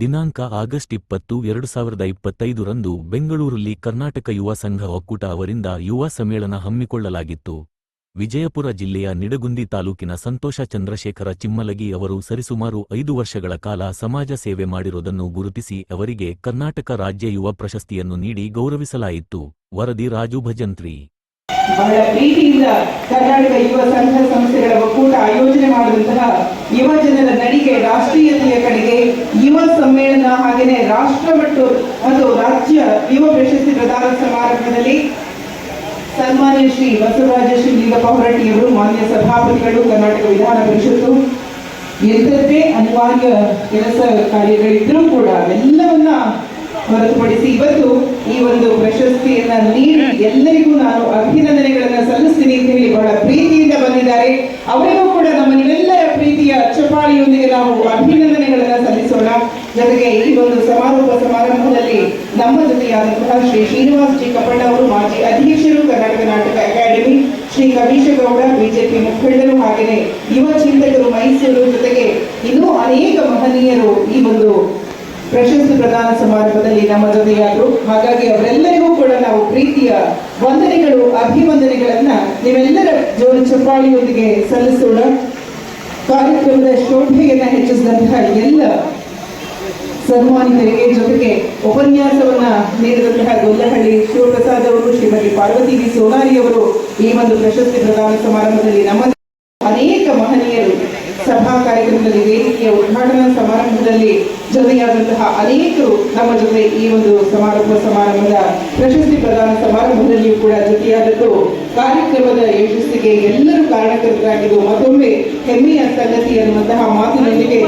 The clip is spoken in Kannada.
ದಿನಾಂಕ ಆಗಸ್ಟ್ ಇಪ್ಪತ್ತು, ಎರಡು ಸಾವಿರದ ಇಪ್ಪತ್ತೈದರಂದು ಬೆಂಗಳೂರಲ್ಲಿ ಕರ್ನಾಟಕ ಯುವ ಸಂಘ ಒಕ್ಕೂಟ ಅವರಿಂದ ಯುವ ಸಮ್ಮೇಳನ ಹಮ್ಮಿಕೊಳ್ಳಲಾಗಿತ್ತು. ವಿಜಯಪುರ ಜಿಲ್ಲೆಯ ನಿಡಗುಂದಿ ತಾಲೂಕಿನ ಸಂತೋಷ ಚಂದ್ರಶೇಖರ ಚಿಮ್ಮಲಗಿ ಅವರು ಸರಿಸುಮಾರು ಐದು ವರ್ಷಗಳ ಕಾಲ ಸಮಾಜ ಸೇವೆ ಮಾಡಿರುವುದನ್ನು ಗುರುತಿಸಿ ಅವರಿಗೆ ಕರ್ನಾಟಕ ರಾಜ್ಯ ಯುವ ಪ್ರಶಸ್ತಿಯನ್ನು ನೀಡಿ ಗೌರವಿಸಲಾಯಿತು. ವರದಿ ರಾಜು ಭಜಂತ್ರಿ. ಬಹಳ ಪ್ರೀತಿಯಿಂದ ಕರ್ನಾಟಕ ಯುವ ಸಂಘ ಸಂಸ್ಥೆಗಳ ಒಕ್ಕೂಟ ಆಯೋಜನೆ ಮಾಡುವಂತಹ ಯುವ ರಾಷ್ಟ್ರೀಯತೆಯ ಕಡೆಗೆ ಯುವ ಸಮ್ಮೇಳನ ಹಾಗೆಯೇ ರಾಷ್ಟ್ರ ಮತ್ತು ಮತ್ತು ರಾಜ್ಯ ಯುವ ಪ್ರಶಸ್ತಿ ಪ್ರದಾನ ಸಮಾರಂಭದಲ್ಲಿ ಸನ್ಮಾನ್ಯ ಶ್ರೀ ಬಸವರಾಜ ಶಿವಲಿಂಗಪ್ಪ ಹೊರಟ್ಟಿಯವರು, ಮಾನ್ಯ ಸಭಾಪತಿಗಳು, ಕರ್ನಾಟಕ ವಿಧಾನ ಪರಿಷತ್ತು, ಎಂಥದ್ದೇ ಅನಿವಾರ್ಯ ಕೆಲಸ ಕಾರ್ಯಗಳಿದ್ರೂ ಕೂಡ ಎಲ್ಲವನ್ನ ಹೊರತುಪಡಿಸಿ ಇವತ್ತು ಈ ಒಂದು ಪ್ರಶಸ್ತಿಯನ್ನ ನೀಡಿ ಎಲ್ಲರಿಗೂ ನಾನು ಅಭಿನಂದನೆಗಳನ್ನ ಸಲ್ಲಿಸ್ತೀನಿ ಅಂತ ಹೇಳಿ ಬಹಳ ಪ್ರೀತಿಯಿಂದ ಬಂದಿದ್ದಾರೆ. ಅವರಿಗೂ ಕೂಡ ನಮ್ಮ ನಿಮ್ಮೆಲ್ಲರ ಪ್ರೀತಿಯ ಚಪಾಳಿಯೊಂದಿಗೆ ನಾವು ಅಭಿನಂದನೆಗಳನ್ನ ಸಲ್ಲಿಸೋಣ ಜೊತೆಗೆ ಈ ಒಂದು ಸಮಾರೋಪ ಸಮಾರಂಭದಲ್ಲಿ ನಮ್ಮ ಜೊತೆಯಾದಂತಹ ಶ್ರೀ ಶ್ರೀನಿವಾಸ್ ಜಿ ಕಪ್ಪಣ್ಣ ಅವರು, ಮಾಜಿ ಅಧ್ಯಕ್ಷರು ಕರ್ನಾಟಕ ನಾಟಕ ಅಕಾಡೆಮಿ, ಶ್ರೀ ಕವೀಶ ಗೌಡ ಬಿಜೆಪಿ ಮುಖಂಡರು ಹಾಗೆಯೇ ಯುವ ಚಿಂತಕರು, ಮೈಸೂರು ಜೊತೆಗೆ ಇನ್ನೂ ಅನೇಕ ಮಹನೀಯರು ಈ ಒಂದು ಪ್ರಶಸ್ತಿ ಪ್ರದಾನ ಸಮಾರಂಭದಲ್ಲಿ ನಮ್ಮ ಜೊತೆಯಾದರು. ಹಾಗಾಗಿ ಅವರೆಲ್ಲರಿಗೂ ಕೂಡ ನಾವು ಪ್ರೀತಿಯ ವಂದನೆಗಳು, ಅಭಿವಂದನೆಗಳನ್ನ ನೀವೆಲ್ಲರ ಜೋರು ಚಪ್ಪಾಳಿಯೊಂದಿಗೆ ಸಲ್ಲಿಸೋಣ. ಕಾರ್ಯಕ್ರಮದ ಶೋಭೆಯನ್ನ ಹೆಚ್ಚಿಸಿದಂತಹ ಎಲ್ಲ ಸನ್ಮಾನಿತರಿಗೆ ಜೊತೆಗೆ ಉಪನ್ಯಾಸವನ್ನ ನೀಡಿದಂತಹ ಗೊಲ್ಲಹಳ್ಳಿ ಶಿವಪ್ರಸಾದ್ ಅವರು ಶ್ರೀಮತಿ ಪಾರ್ವತಿ ವಿ ಸೋನಾರಿ ಅವರು ಈ ಒಂದು ಪ್ರಶಸ್ತಿ ಪ್ರದಾನ ಸಮಾರಂಭದಲ್ಲಿ ನಮ್ಮ ಅನೇಕ ಮಹನೀಯರು ಸಭಾ ಕಾರ್ಯಕ್ರಮದಲ್ಲಿ ವೇದಿಕೆಯ ಉದ್ಘಾಟನಾ ಸಮಾರಂಭದಲ್ಲಿ ಜೊತೆಯಾದಂತಹ ಅನೇಕರು ನಮ್ಮ ಜೊತೆ ಈ ಒಂದು ಸಮಾರಂಭ ಸಮಾರಂಭದ ಪ್ರಶಸ್ತಿ ಪ್ರದಾನ ಸಮಾರಂಭದಲ್ಲಿಯೂ ಕೂಡ ಜೊತೆಯಾದದ್ದು. ಕಾರ್ಯಕ್ರಮದ ಯಶಸ್ಸಿಗೆ ಎಲ್ಲರೂ ಕಾರಣಕರ್ತರಾಗಿದ್ದು ಮತ್ತೊಮ್ಮೆ ಹೆಮ್ಮೆಯ ಸಂಗತಿ ಅನ್ನುವಂತಹ ಮಾತಿನೊಂದಿಗೆ